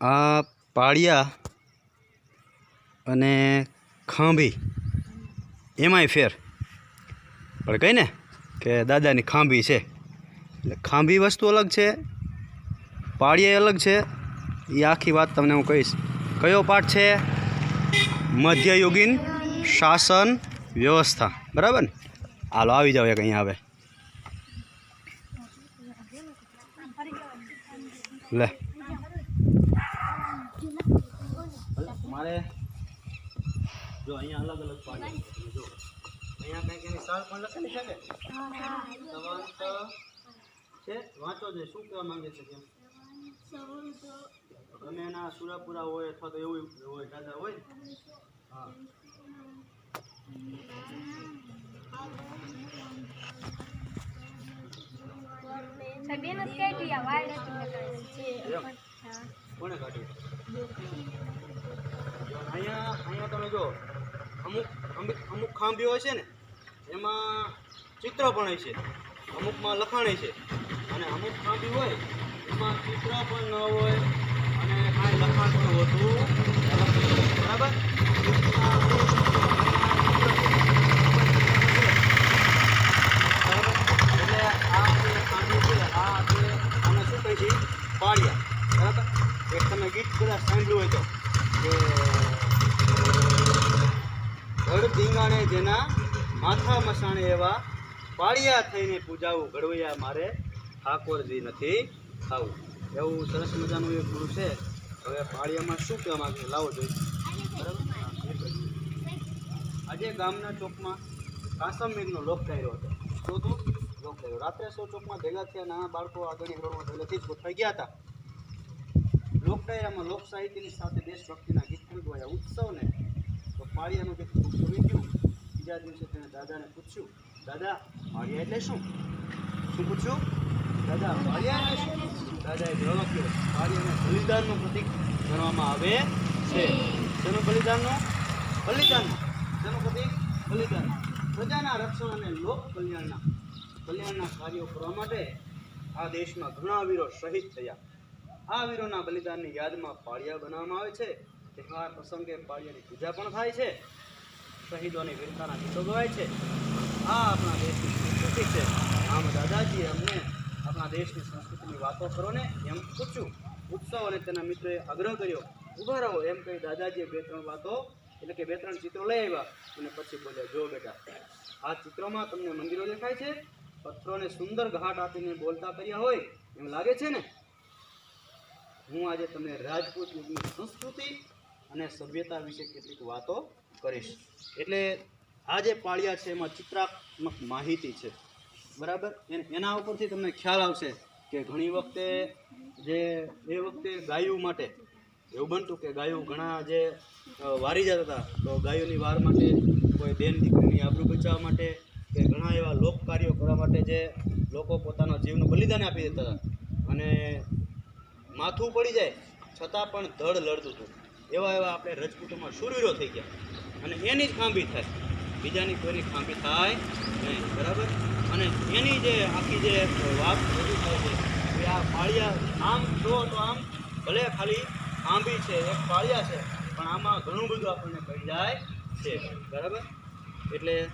આ પાળિયા અને ખાંભી, એમાંય ફેર. પણ કહી ને કે દાદાની ખાંભી છે. એટલે ખાંભી વસ્તુ અલગ છે, પાળિયા અલગ છે. એ આખી વાત તમને હું કહીશ. કયો પાઠ છે? મધ્યયુગીન શાસન વ્યવસ્થા. બરાબર ને? હાલો, આવી જાવ એક અહીંયા આવે લે. મારે જો અહીંયા અલગ અલગ પાડી જો. અહીંયા કંઈક એની સાલ પણ લખેલી છે કે સવંત છે? વાંચો છે શું કહેવા માંગે છે કેમ? તમે એના સુરાપુરા હોય અથવા તો એવું હોય દાદા હોય ને? હા? કોણે કાઢ્યું? અહીંયા અહીંયા તમે જો અમુક અમુક અમુક ખાંભીઓ છે ને, એમાં ચિત્ર પણ છે. અમુકમાં લખાણ છે. અને અમુક ખાંભી હોય, એમાં ચિત્ર પણ ન હોય, અને કાંઈ લખાણ પણ હોતું બરાબર? એટલે આ જે ખાંભી છે, આ જે, આને શું કહે છે? પાળિયા. બરાબર? એક તમે ગીત કદાચ સાંભળ્યું હોય તો કે ઘડ ધીંગાણે જેના માથા મસાણે એવા પાળિયા થઈને પૂજાવું ઘડવૈયા મારે ઠાકોરજી નથી ખાવું. એવું સરસ મજાનું એક ગુરુ છે. હવે પાળિયામાં શું કહેવા માગે? લાવો જોઈએ. બરાબર. આજે ગામના ચોકમાં કાસમ મીરનો લોક ડાયરો હતો. શું હતું? લોક થયો રાત્રે સો ચોકમાં ભેગા થયા, નાના બાળકો આગળની રોડમાં પહેલેથી જ ગોઠવાઈ ગયા હતા. લોક ડાયરામાં લોક સાહિત્યની સાથે દેશભક્તિના ગીત પણ ગવાયા. ઉત્સવને પાળિયાનું જે પૂરી ગયું બીજા દિવસે તેણે દાદાને પૂછ્યું, દાદા, પાળિયા એટલે શું? શું પૂછ્યું? દાદા, પાળિયા શું? દાદાએ જવાબ આપ્યો, પાળિયાને બલિદાનનું પ્રતિક ગણવામાં આવે છે. તેનું બલિદાનનું? બલિદાન તેનું પ્રતિક? બલિદાન. પ્રજાના રક્ષણ અને લોક કલ્યાણના કલ્યાણના કાર્યો કરવા માટે આ દેશમાં ઘણા વીરો શહીદ થયા. આ વીરોના બલિદાનની યાદમાં પાળિયા બનાવવામાં આવે છે. તહેવાર પ્રસંગે પાળિયાની પૂજા પણ થાય છે. શહીદોની વીરતાના ગીતો ગવાય છે. આ આપણા દેશની સંસ્કૃતિ છે. આમ દાદાજીએ અમને આપણા દેશની સંસ્કૃતિની વાતો કરો ને એમ પૂછ્યું ઉત્સવ અને તેના મિત્રોએ આગ્રહ કર્યો. ઊભા રહો એમ કહી દાદાજીએ બે ત્રણ વાતો, એટલે કે બે ત્રણ ચિત્રો લઈ આવ્યા અને પછી બોલ્યા, જો બેટા, આ ચિત્રોમાં તમને મંદિરો દેખાય છે. પથ્થરોને સુંદર ઘાટ આપીને બોલતા કર્યા હોય એમ લાગે છે ને? હું આજે તમને રાજપૂત યુગની સંસ્કૃતિ અને સભ્યતા વિશે કેટલીક વાતો કરીશ. એટલે આ જે પાળિયા છે એમાં ચિત્રાત્મક માહિતી છે. બરાબર? એન- ઉપરથી તમને ખ્યાલ આવશે કે ઘણી વખતે જે, એ વખતે ગાયું માટે, એવું બનતું કે ગાયું ઘણા જે વારી જતા હતા, તો ગાયોની વાર માટે કોઈ બેન દીકરીની આબરૂ બચાવવા માટે કે ઘણા એવા લોક કાર્યો કરવા માટે જે લોકો પોતાના જીવનું બલિદાન આપી દેતા હતા. અને માથું પડી જાય, છતાં પણ ધડ લડતું હતું. એવા એવા આપણે રજપૂતોમાં શૂરવીરો થઈ ગયા. અને એની જ ખાંભી થાય. બીજાની કોઈની ખાંભી થાય નહીં, બરાબર? અને એની જે આખી જે વાત રજૂ થાય છે કે આ પાળિયા આમ જુઓ તો આમ, ભલે ખાલી ખાંભી છે, એક પાળિયા છે, પણ આમાં ઘણું બધું આપણને કહી જાય છે, બરાબર? એટલે